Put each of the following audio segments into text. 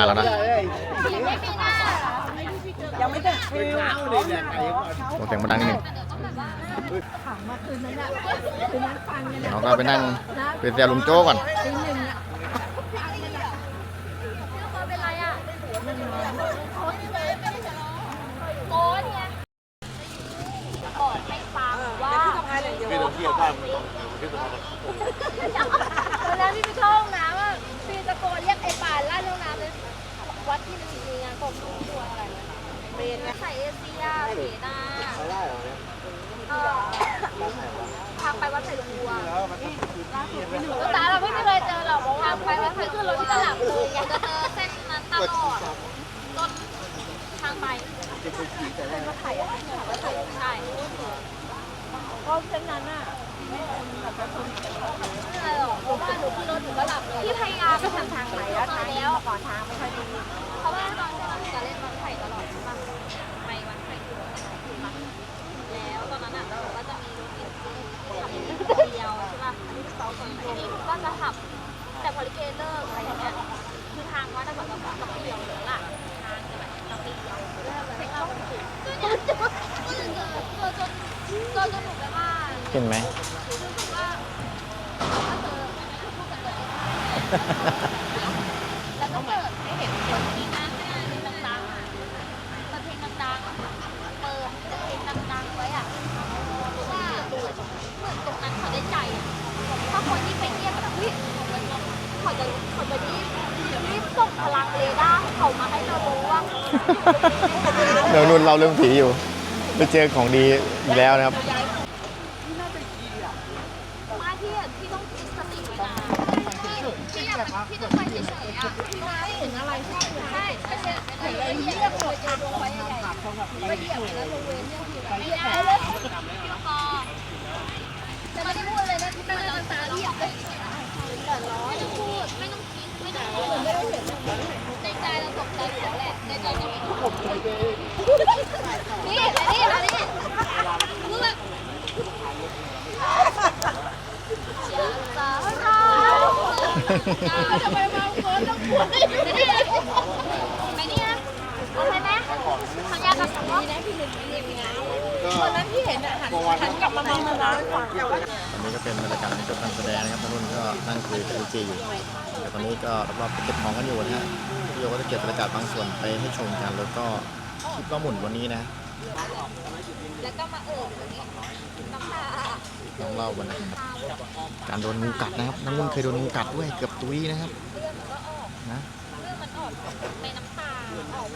มาแล้วนะยังไม่ถึงคิวโอ้เสียงมันดังนิดนึงถามมาคืนนั้นอะคืนนั้นฟังเนี่ยนะเราก็ไปนั่งเป็นเซียลุงโจ้ก่อนตีหนึ่งอะเป็นไรอะโอ้เนี่ยบอกให้ฟังว่าเวลาพี่ไปเข้าห้องน้ำอะพี่ตะโกนเรียกไอ้ป่านลั่นห้องน้ำเลย วัดที่มีงานกบทุกตัวอะไรนะเป็นใส่เอเชียเสนาเออทางไปวัดไผ่ลงวัวตาเราไม่เคยเจอหรอกทางไปวัดไผ่ขึ้นรถที่ตลาดเลยอยากจะเจอเส้นนั้นตลอดจนทางไปเป็นวัดไผ่อะวัดไผ่ใช่เพราะฉะนั้นอะไม่คนแบบว่าคนไม่เป็นไรหรอกเพราะ ว่าหนูขึ้นรถหนูก็หลับเลยพี่พยายามไปทำทางไหนแล้วทางแล้วก่อนทางไม่ค่อยดีเพราะว่าตอนที่เราจะเล่นวัดไผ่ตลอดใช่ปะไปวัดไผ่ตลอดถูกปะแล้วตอนนั้นอะเราก็จะมีรถเอ็นซีขับเดียวใช่ปะทีนี้หนูก็จะขับแต่พอลิเกเลิกอะไรอย่างเงี้ยคือทางวัดแต่ก่อนเราขับเดียวหรือล่ะทางจะแบบขับเดียวไม่เข้าถึงก็เนี่ยก็จนจนจนหนูไปว่าเห็นไหม รู้สึกว่าถ้าเจอพูดกันเลย แล้วก็เปิดให้เห็นคนที่นั่งเพลงดังๆอะเปิดเพลงดังๆเปิดเพลงดังๆไว้อะเพราะว่าเหมือนตรงนั้นเขาได้ใจอะถ้าคนที่ไปเงียบแบบเฮ้ยเขาจะเขาจะรีบรีบส่งพลังเรดาร์ของเขามาให้เรารู้ว่า เดี๋ยวนุ่นเราเรื่องผีอยู่ ไปเจอของดีอีกแล้วนะครับ มาที่อะที่ต้องคิดสติไว้นะที่อยากที่ต้องไปเฉยๆอะที่มาเห็นอะไรใช่ใช่ไม่ใช่เห็นอะไรเรียกหมดเจอดวงไฟใหญ่ๆไปเหยียบแล้วลงเวรเนี่ยคือแบบไม่ได้เลยพี่ปอจะไม่ได้พูดเลยนะที่เป็นน้ำตาเหยียบเลยแต่ร้อนไม่ต้องพูดไม่ต้องคิดไม่ต้องพูดไม่ต้องเห็นในใจเราตกใจอยู่แล้วแหละในใจก็มีนี่อันนี้อันนี้พูดแบบ อย่าสาวเราจะ ไปมาคนต้องพูดไปเนี่ยโอเคไหมเขายากกับผมนี่นะพี่หนึ่งไม่เรียกงานวันนั้นที่เห็นอะหันหันกลับมามองมาร้านก่อนแต่ว่าตอนนี้ก็เป็นบรรยากาศในจบการแสดงนะครับนุ่นก็นั่งคุยกับดีเจอยู่แต่ตอนนี้ก็รอบๆไปเก็บของกันอยู่นะฮะพี่โยก็จะเก็บบรรยากาศบางส่วนไปให้ชมกันแล้วก็คิดว่าหมุนวันนี้นะ แล้วก็มาเอิบอย่างนี้น้ำตาลองเล่าวันนะครับการโดนงูกัดนะครับน้ำนุ่นเคยโดนงูกัดด้วยเกือบตุ้ยนะครับ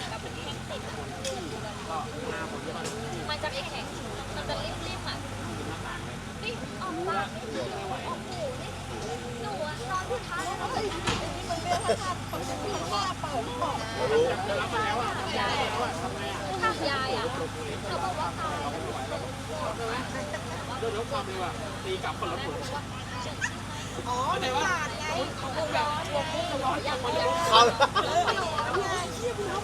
มันแข็งมันจะไม่แข็ง มันจะริมๆอะนี่ออกปากออกหูนี่หนูอะนอนที่ท้ายแล้วเฮ้ยมันเป็นขนาดของพี่ว่าเป่าออกยายทำยายอะเขาบอกว่าตายแล้วอ๋อในว่าไงของวงร้อนวงพุ่งร้อนอย่างเดียว เอา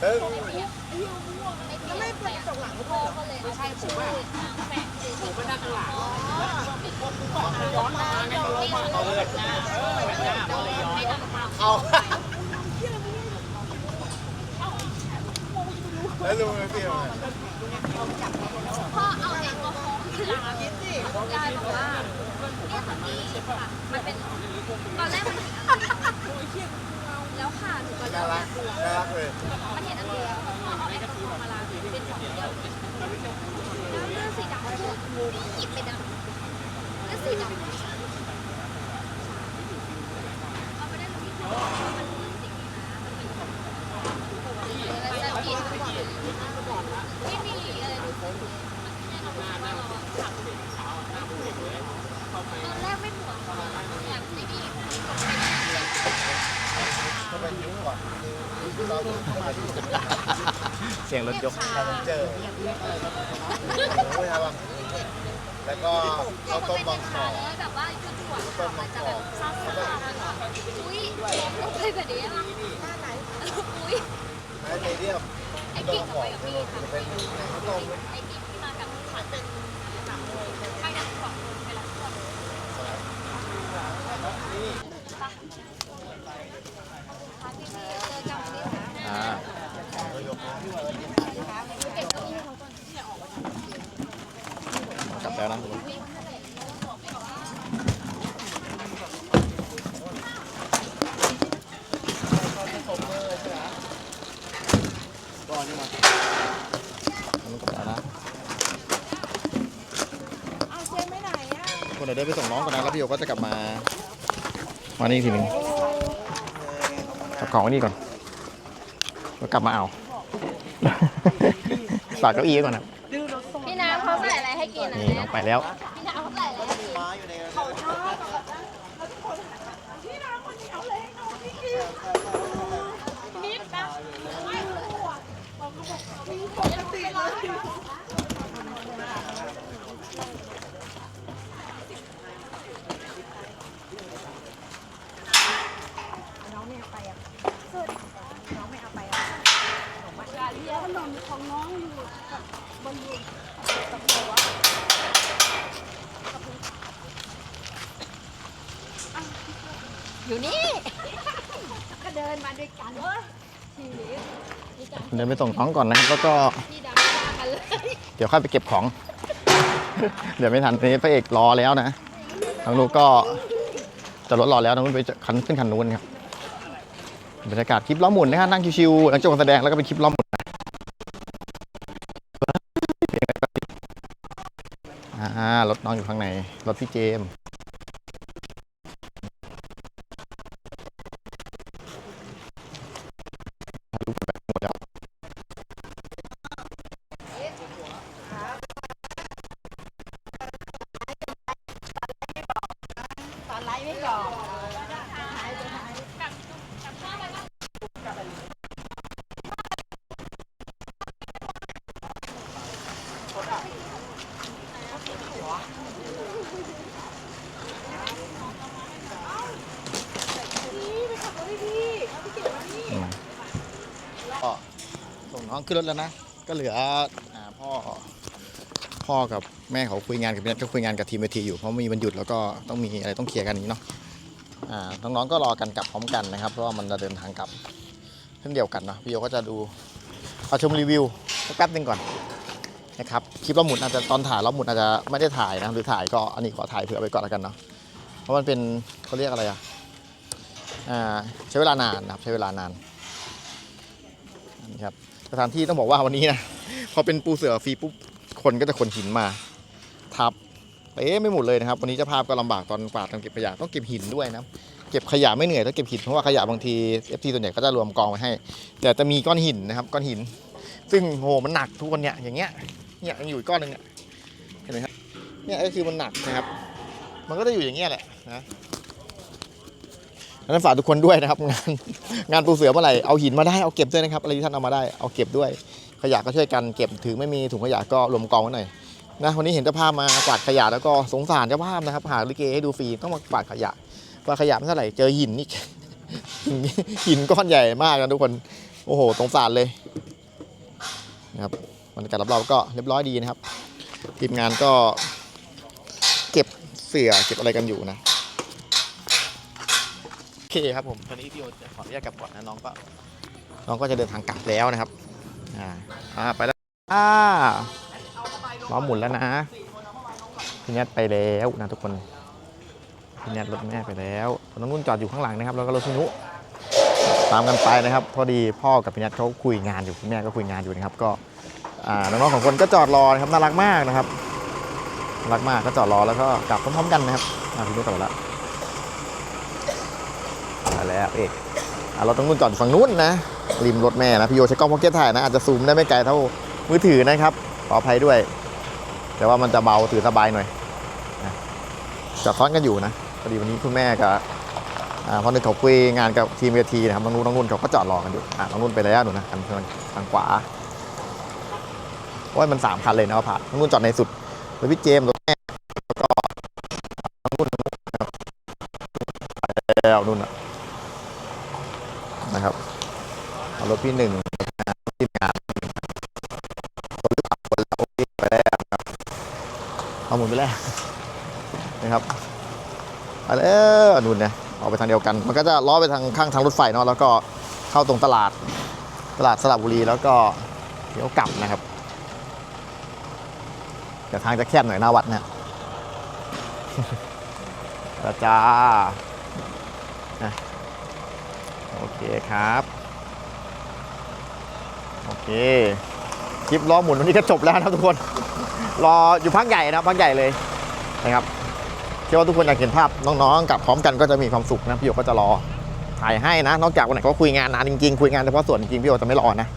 แล้วไม่เป็นตกหลังพ่อก็เลยไม่ใช่ผมว่าแฝงผมไม่ได้ตลาดย้อนมาไงเอาเลยไม่ทำตามเอาแล้วลุงไม่เปรี้ยวเลยพ่อเอาแอลกอฮอล์ที่ร้านยายบอกว่าเนี่ยมันมีค่ะมันเป็นตอนแรกมัน แล้วค่ะหนูก็น่าเริ่มรักน่ารักเลยมันเห็นอันเดียวพ่อเอาแอลกอฮอล์มาล้างเป็นของเดียวแล้วเลือกสีดำหยิบไปดำเลือดสีดำเอาไปได้ตรงนี้มันจะกินไม่มีอะไรดูสิมันแค่เราบอกว่าเราขับตอนแรกไม่ปวดอย่างไม่มี เข้าไปยุ่งก่อนเราเข้ามาดูเสียงรถยก เจอโอ้ยครับแล้วก็ข้าวต้มบางกอกแบบว่าคือถั่วค่ะมันจะแบบซ่าๆอุ้ยลงไปแบบนี้อะอุ้ยไอ้เมเดียมไอ้กิ่งกับไปกับพี่ค่ะไอ้กิ่งไอ้กิ่งที่มากับขันเป็นใครดังกว่าไปรับก่อนปะพาพี่ๆเจอ กลับแล้วนะทุกคนอันนี้กลับแล้วนะ เอาเจมไม่ไหนอะคนเดี๋ยวเดินไปส่งน้องก่อนนะแล้วพี่โยก็จะกลับมา มานี่อีกทีหนึ่งกับของไว้นี่ก่อนแล้วกลับมาเอา ฝากเก้าอี้ไว้ก่อนนะพี่น้ำเขาใส่อะไรให้กินอะนี่น้องไปแล้ว พี่น้ำเขาใส่อะไรให้กิน อยู่นี่ ก็เดินมาด้วยกันชีวิตนี่จ้ะเดินไปส่งน้องก่อนนะครับแล้วก็พี่ดำไม่ว่ากันเลยเดี๋ยวค่อยไปเก็บของ เดี๋ยวไม่ทันนี้พระเอกรอแล้วนะทางนู้นก็จะรถรอแล้วทางนู้นไปคันขึ้นคันนู้นครับบรรยากาศคลิปล้อหมุนนะฮะนั่งชิวๆหลังจบการแสดงแล้วก็เป็นคลิปล้อหมุน รถพี่เจมส์หม องขึ้นรถแล้วนะ ก็เหลืออ่าพ่อพ่อกับแม่เขาคุยงานกับพี่นัทก็คุยงานกับทีมเวทีอยู่เพราะมีวันหยุดแล้วก็ต้องมีอะไรต้องเคลียร์กันอย่างนี้เนาะอ่าน้องๆก็รอกันกลับพร้อมกันนะครับ เพราะว่ามันจะเดินทางกลับเช่นเดียวกันเนาะพี่โยก็จะดูเอาชมรีวิวสักแป๊บหนึงก่อนนะครับคลิปเราหมุนอาจจะตอนถ่ายเราหมุนอาจจะไม่ได้ถ่ายนะหรือถ่ายก็อันนี้ขอถ่ายเผื่อไปก่อนแล้วกันเนาะเพราะมันเป็นเขาเรียกอะไรอะอ่าใช้เวลานานนะครับใช้เวลานานนี่ครับ สถานที่ต้องบอกว่าวันนี้นะพอเป็นปูเสือฟรีปุ๊บคนก็จะขนหินมา ทับเอ๊ะไม่หมดเลยนะครับ วันนี้เจ้าภาพก็ลำบากตอนกวาดตอนเก็บขยะต้องเก็บหินด้วยนะเก็บขยะไม่เหนื่อยต้องเก็บหินเพราะว่าขยะบางทีเอฟทีส่วนใหญ่ก็จะรวมกองไว้ให้ แต่จะมีก้อนหินนะครับก้อนหิน ซึ่งโหมันหนักทุกคนเนี่ยอย่างเงี้ยเนี่ยยังอยู่อีกก้อนหนึงเนี่ยเห็นไหมครับเนี่ยก็คือมันหนักนะครับ มันก็จะอยู่อย่างเงี้ยแหละนะ ดังนั้นฝากทุกคนด้วยนะครับ งานงานปูเสือเมื่อไหร่เอาหินมาได้เอาเก็บด้วยนะครับอะไรที่ท่านเอามาได้เอาเก็บด้วย ขยะก็ช่วยกันเก็บถือไม่มีถุงขยะก็รวมกองไว้หน่อยนะวันนี้เห็นเจ้าภาพมากวาดขยะแล้วก็สงสารเจ้าภาพนะครับหาลิเกให้ดูฟรีต้องมากวาดขยะกวาดขยะไม่เท่าไหร่เจอหินนี่หินก้อนใหญ่มากนะทุกคนโอ้โหสงสารเลยนะครับบรรยากาศรอบๆก็เรียบร้อยดีนะครับทีมงานก็เก็บเสือเก็บอะไรกันอยู่นะ คครับผมตอนนี้พี่โอจะขออนุญาตกลับก่อนนะน้องก็น้องก็จะเดินทางกลับแล้วนะครับอ่าอ่าไปแล้วอ่าล้อหมุนแล้วนะพี่แนทไปแล้วนะทุกคนพี่แนทรถแม่ไปแล้วน้องนุ่นจอดอยู่ข้างหลังนะครับ แล้วก็รถพี่นุตามกันไปนะครับ พอดีพ่อกับพี่แนทเขาคุยงานอยู่คุณแม่ก็คุยงานอยู่นะครับ ก็อ่าน้องๆของคนก็จอดรอนะครับน่ารักมากนะครับรักมากก็จอดรอแล้วก็กลับพร้อมๆกันนะครับอ่าพี่นุกลับแล้ว แล้วเอกอะเราต้องนู่นจอดฝั่งนู้นนะ ริมรถแม่นะพี่โยใช้กล้องพ็อกเก็ตถ่ายนะ อาจจะซูมได้ไม่ไกลเท่ามือถือนะครับ ขออภัยด้วย แต่ว่ามันจะเบาถือสบายหน่อยนะจอดซ้อนกันอยู่นะพอดีวันนี้คุณแม่กับอ่าพอนึกเขาคุยงานกับทีมเวทีนะครับน้องนุ่นน้องนุ่นเขาก็จอดรอกันอยู่อะน้องนุ่นไปแล้วหนูนะทางทางขวาโอ้ยมันสามคันเลยนะผ่านน้องนุ่นจอดในสุดแล้วพี่เจมส์รถแม่แล้วก็น้องนุ่นน้องนุ่นแล้วนุ่นอะ นะครับเอา รถพี่หนึ่งทีมงานคนหรือเปล่าคนละโอเคไปแล้วครับเอาหมุนไปแล้วนะครับไปแล้วนู่นนะออกไปทางเดียวกัน มันก็จะล้อไปทางข้างทางรถไฟเนาะแล้วก็เข้าตรงตลาดตลาดสระบุรีแล้วก็เดี๋ยวกลับนะครับแต่ทางจะแคบหน่อยหน้าวัดเนี่ยจ้าจ้านะโอเคครับ โอเคคลิปล้อหมุนวันนี้ก็จบแล้วนะครับทุกคน รออยู่พักใหญ่นะพักใหญ่เลยนะครับเชื่อว่าทุกคนอยากเห็นภาพน้องๆกลับพร้อมกันก็จะมีความสุขนะพี่โยก็จะรอถ่ายให้นะ นอกจากวันไหนก็คุยงานนานจริงๆคุยงานเฉพาะส่วนจริงพี่โยจะไม่รอนะ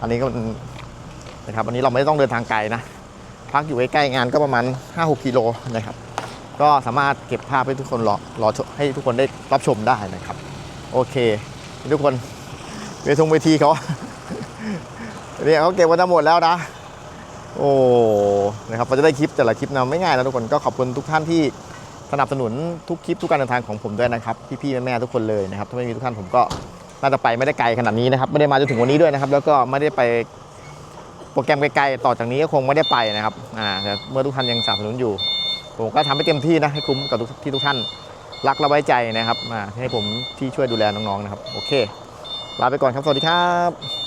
อันนี้ก็นะครับอันนี้เราไม่ต้องเดินทางไกลนะพักอยู่ใกล้ๆงานก็ประมาณ 5-6กิโลนะครับก็สามารถเก็บภาพให้ทุกคนรอรอให้ทุกคนได้รับชมได้นะครับ โอเค ทุกคนเวทงเวทีเขา เนี่ยเขาเก็บไว้ทั้งหมดแล้วนะ โอ้นะครับเราจะได้คลิปแต่ละคลิปนะไม่ง่ายนะทุกคนก็ขอบคุณทุกท่านที่สนับสนุนทุกคลิปทุกการเดินทางของผมด้วยนะครับพี่ๆแม่ๆทุกคนเลยนะครับถ้าไม่มีทุกท่านผมก็น่าจะไปไม่ได้ไกลขนาดนี้นะครับไม่ได้มาจนถึงวันนี้ด้วยนะครับ แล้วก็ไม่ได้ไปโปรแกรมไกลๆต่อจากนี้ก็คงไม่ได้ไปนะครับอ่าแต่เมื่อทุกท่านยังสนับสนุนอยู่ ผมก็ทำให้เต็มที่นะให้คุ้มกับทุกที่ทุกท่านรักและไว้ใจนะครับมาให้ผมที่ช่วยดูแลน้องๆนะครับ โอเค ลาไปก่อนครับ สวัสดีครับ